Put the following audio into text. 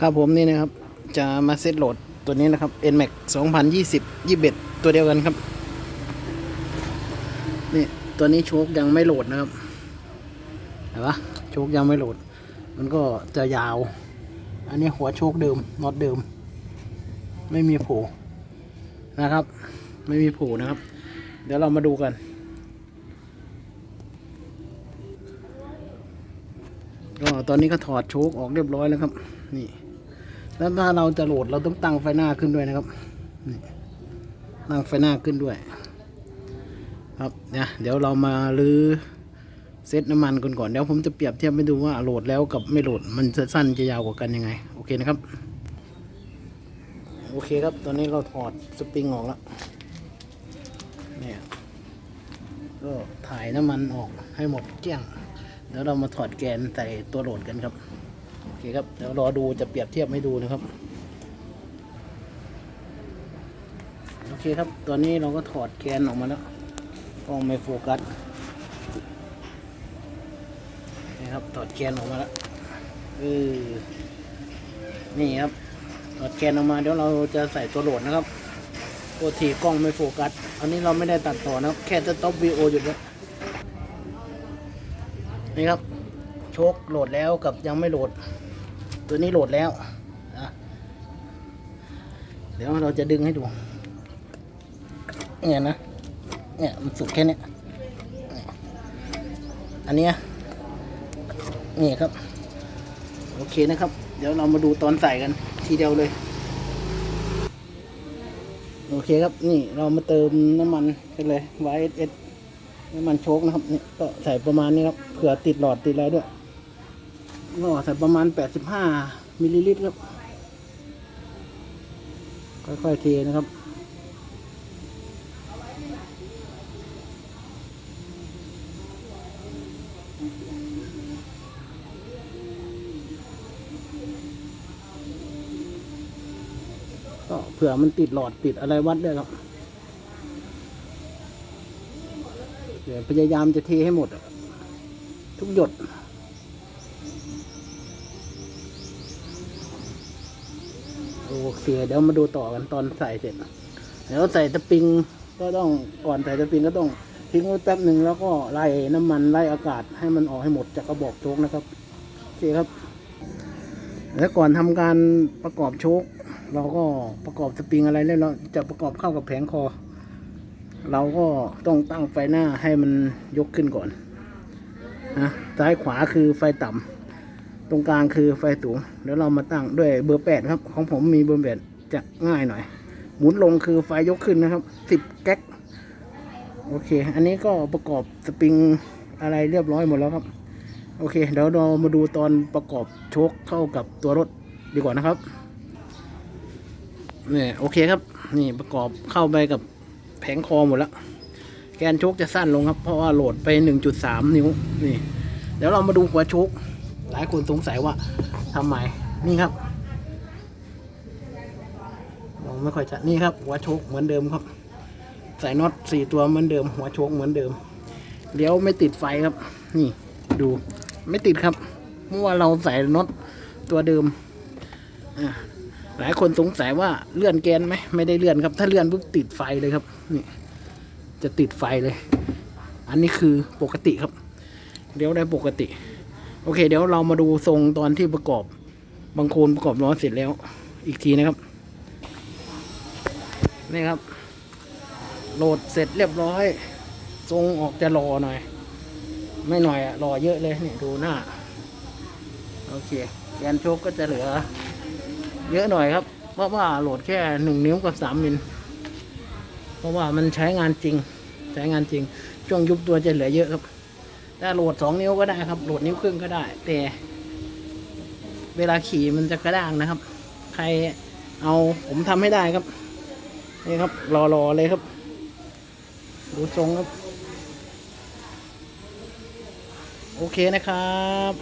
ครับผมนี่นะครับ จะมาเซตโหลดตัวนี้นะครับ NMAX 2020 21 ตัวเดียวกันครับ นี่ตัวนี้โชคยังไม่โหลดนะครับเห็นปะโชคยังไม่โหลด มันก็จะยาว อันนี้หัวโชคเดิมน็อตเดิม ไม่มีโผล่นะครับ ไม่มีโผล่นะครับ เดี๋ยวเรามาดูกันก็ตอนนี้ก็ถอดโชคออกเรียบร้อยแล้วครับ นี่ แล้วถ้าเราจะโหลดเราต้องตั้งไฟหน้าขึ้นด้วยนะครับตั้งไฟหน้าขึ้นด้วย ครับเนี่ยเดี๋ยวเรามาลื้อเซตน้ำมันกันก่อนเดี๋ยวผมจะเปรียบเทียบให้ดูว่าโหลดแล้วกับไม่โหลดมันจะสั้นจะยาวกว่ากันยังไง โอเคนะครับ โอเคครับ ตอนนี้เราถอดสปริงออกแล้วเนี่ยก็ถ่ายน้ำมันออกให้หมดเกลี้ยงเดี๋ยวเรามาถอดแกนใส่ตัวโหลดกันครับ เคครับเดี๋ยวรอดูจะเปรียบเทียบให้ดูนะครับ โอเคครับ ตอนนี้เราก็ถอดแกนออกมาแล้วกล้องไม่โฟกัสนี่ครับถอดแกนออกมาแล้วเออนี่ครับถอดแกนออกมาเดี๋ยวเราจะใส่ตัวโหลดนะครับตัวทีกล้องไม่โฟกัส อันนี้เราไม่ได้ตัดต่อนะครับ แค่จะต็อปวีโอหยุดไว้นี่ครับ โชคโหลดแล้วกับยังไม่โหลด ตัวนี้โหลดแล้วเดี๋ยวเราจะดึงให้ดู เนี่ยนะ เนี่ยมันสุดแค่เนี้ยอันเนี้ยนี่ครับ โอเคนะครับ เดี๋ยวเรามาดูตอนใส่กันทีเดียวเลย โอเคครับ นี่เรามาเติมน้ำมันกันเลยไวเอสน้ำมันโชคนะครับนี่ก็ใส่ประมาณนี้ครับ เผื่อติดหลอดติดอะไรด้วย ก็ใส่ประมาณ 85มิลลิลิตรครับ ค่อยๆเทนะครับก็เผื่อมันติดหลอดติดอะไรวัดด้วยครับเดี๋ยวพยายามจะเทให้หมด ทุกหยด โอเคเดี๋ยวมาดูต่อกันตอนใส่เสร็จเดี๋ยวใส่ตะปิงก็ต้องก่อนใส่ตะปิงก็ต้องทิ้งไว้แป๊บหนึ่งแล้วก็ไล่น้ำมันไล่อากาศให้มันออกให้หมดจากกระบอกโชคนะครับโอเคครับ แล้วก่อนทำการประกอบโชคเราก็ประกอบสปริงอะไรแล้วเราจะประกอบเข้ากับแผงคอ เราก็ต้องตั้งไฟหน้าให้มันยกขึ้นก่อนนะซ้ายขวาคือไฟต่ำ ตรงกลางคือไฟสูงเดี๋ยวเรามาตั้งด้วยเบอร์แปดครับ ของผมมีเบอร์แปดจะง่ายหน่อย หมุนลงคือไฟยกขึ้นนะครับสิบแก๊กโอเค อันนี้ก็ประกอบสปริงอะไรเรียบร้อยหมดแล้วครับ โอเค เดี๋ยวเรามาดูตอนประกอบโชคเข้ากับตัวรถดีกว่านะครับนี่โอเคครับ นี่ประกอบเข้าไปกับแผงคอหมดแล้ว แกนโชคจะสั้นลงครับ เพราะว่าโหลดไป 1.3 นิ้วนี่ เดี๋ยวเรามาดูหัวโชค หลายคนสงสัยว่าทำไมนี่ครับมองไม่ค่อยชัดนี่ครับ หัวโชคเหมือนเดิมครับ ใส่น็อตสี่ตัวเหมือนเดิม หัวโชคเหมือนเดิมเลี้ยวไม่ติดไฟครับ นี่ดูไม่ติดครับเพราะว่าเราใส่น็อตตัวเดิมอ่าหลายคนสงสัยว่าเลื่อนแกนไหมไม่ได้เลื่อนครับ ถ้าเลื่อนปุ๊บติดไฟเลยครับ นี่ จะติดไฟเลย อันนี้คือปกติครับเดี๋ยวได้ปกติ โอเค เดี๋ยวเรามาดูทรงตอนที่ประกอบ บางโคนประกอบล้อเสร็จแล้ว อีกทีนะครับนี่ครับ โหลดเสร็จเรียบร้อย ทรงออกจะรอหน่อย ไม่หน่อยอะรอเยอะเลยนี่ดูหน้า โอเคแกนโชคก็จะเหลือ เยอะหน่อยครับ เพราะว่าโหลดแค่หนึ่งนิ้วกับสามมิลเพราะว่ามันใช้งานจริง ใช้งานจริง ช่วงยุบตัวจะเหลือเยอะครับ ถ้าโหลดสองนิ้วก็ได้ครับ โหลดนิ้วครึ่งก็ได้ แต่เวลาขี่มันจะกระด้างนะครับ ใครเอาผมทำให้ได้ครับ นี่ครับ รอๆเลยครับ ดูทรงครับ โอเคนะครับ